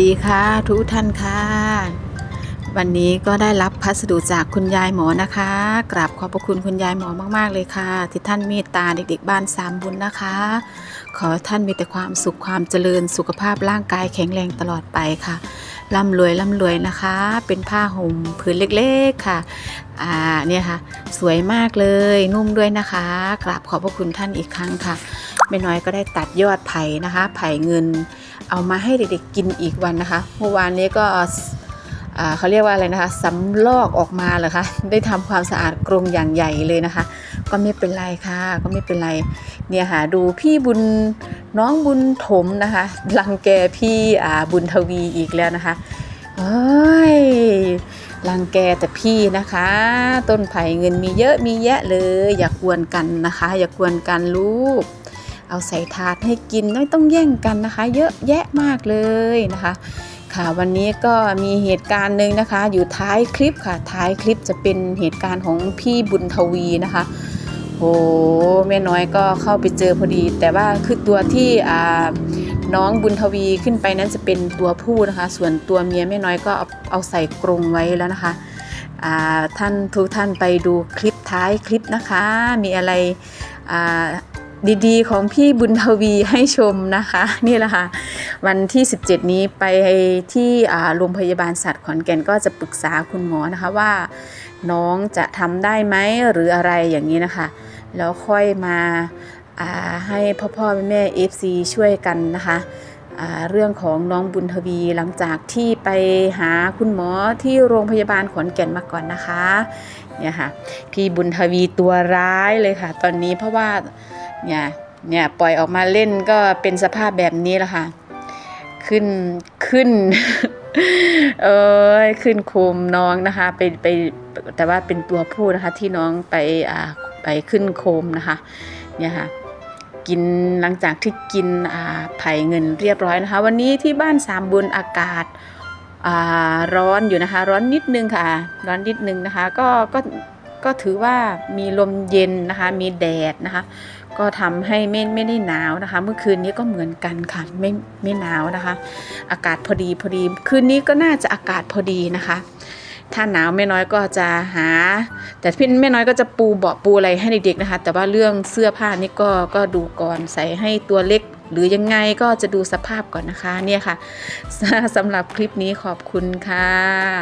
ดีค่ะ ทุกท่านค่ะ วันนี้ก็ได้รับพัสดุจากคุณยายหมอนะคะกราบขอบพระคุณคุณยายหมอมากๆเลยค่ะ ที่ท่านเมตตาเด็กๆบ้านสามบุญนะคะ ขอท่านมีแต่ความสุขความเจริญสุขภาพร่างกายแข็งแรงตลอดไปค่ะร่ำรวยร่ำรวยนะคะ เป็นผ้าห่มผืนเล็กๆค่ะอ่าเนี่ยค่ะ สวยมากเลยนุ่มด้วยนะคะกราบขอบพระคุณท่านอีกครั้งค่ะแม่น้อยก็ได้ตัดยอดไผ่นะคะ ไผ่เงิน เอามาให้เด็กๆกินอีกวันนะคะ เมื่อวานนี้ก็เขาเรียกว่าอะไรนะคะสำลอกออกมาเหรอคะได้ทำความสะอาดกรงอย่างใหญ่เลยนะคะ ก็ไม่เป็นไรค่ะ ก็ไม่เป็นไรเนี่ยค่ะดูพี่บุญน้องบุญถมนะคะรังแกพี่บุญทวีอีกแล้วนะคะเอ้ยรังแกแต่พี่นะคะ ต้นไผ่เงินมีเยอะมีแยะเลย อย่ากวนกันนะคะ อย่ากวนกันลูก เอาใส่ถาดให้กินไม่ต้องแย่งกันนะคะ เยอะแยะมากเลยนะคะ ค่ะวันนี้ก็มีเหตุการณ์หนึ่งนะคะ อยู่ท้ายคลิปค่ะ ท้ายคลิปจะเป็นเหตุการณ์ของพี่บุญทวีนะคะโหแม่น้อยก็เข้าไปเจอพอดี แต่ว่าคือตัวที่อ่าน้องบุญทวีขึ้นไปนั้นจะเป็นตัวผู้นะคะ ส่วนตัวเมียแม่น้อยก็เอาเอาใส่กรงไว้แล้วนะคะอ่าท่านทุกท่านไปดูคลิปท้ายคลิปนะคะ มีอะไรอ่า ดีๆ ของพี่บุญทวีให้ชมนะคะ นี่แหละค่ะ วันที่ 17 นี้ไปที่โรงพยาบาลสัตว์ขอนแก่นก็จะปรึกษาคุณหมอนะคะว่า น้องจะทำได้ไหมหรืออะไรอย่างนี้นะคะ แล้วค่อยมาาให้พ่อพ่อแม่แม่ FC ช่วยกันนะคะเรื่องของน้องบุญทวีหลังจากที่ไปหาคุณหมอที่โรงพยาบาลขอนแก่นมาก่อนนะคะเนี่ยค่ะพี่บุญทวีตัวร้ายเลยค่ะ ตอนนี้เพราะว่า เนี่ยเนี่ยปล่อยออกมาเล่นก็เป็นสภาพแบบนี้แหละค่ะ ขึ้นขึ้น เอ้ยขึ้นโคมน้องนะคะไปไปแต่ว่าเป็นตัวผู้นะคะที่น้องไปอ่าไปขึ้นโคมนะคะเนี่ยค่ะกินหลังจากที่กินอ่าไผ่เงินเรียบร้อยนะคะ วันนี้ที่บ้านสามบุญอากาศอ่าร้อนอยู่นะคะ ร้อนนิดนึงค่ะ ร้อนนิดนึงนะคะ ก็ก็ ก็ถือว่ามีลมเย็นนะคะ มีแดดนะคะ ก็ทำให้ไม่ไม่ได้หนาวนะคะ เมื่อคืนนี้ก็เหมือนกันค่ะไม่ไม่หนาวนะคะ อากาศพอดีพอดี คืนนี้ก็น่าจะอากาศพอดีนะคะ ถ้าหนาวแม่น้อยก็จะหา แต่พี่แม่น้อยก็จะปูเบาะปูอะไรให้เด็กๆนะคะ แต่ว่าเรื่องเสื้อผ้านี่ก็ก็ดูก่อนใส่ให้ตัวเล็กหรือยังไงก็จะดูสภาพก่อนนะคะเนี่ยค่ะสำหรับคลิปนี้ขอบคุณค่ะ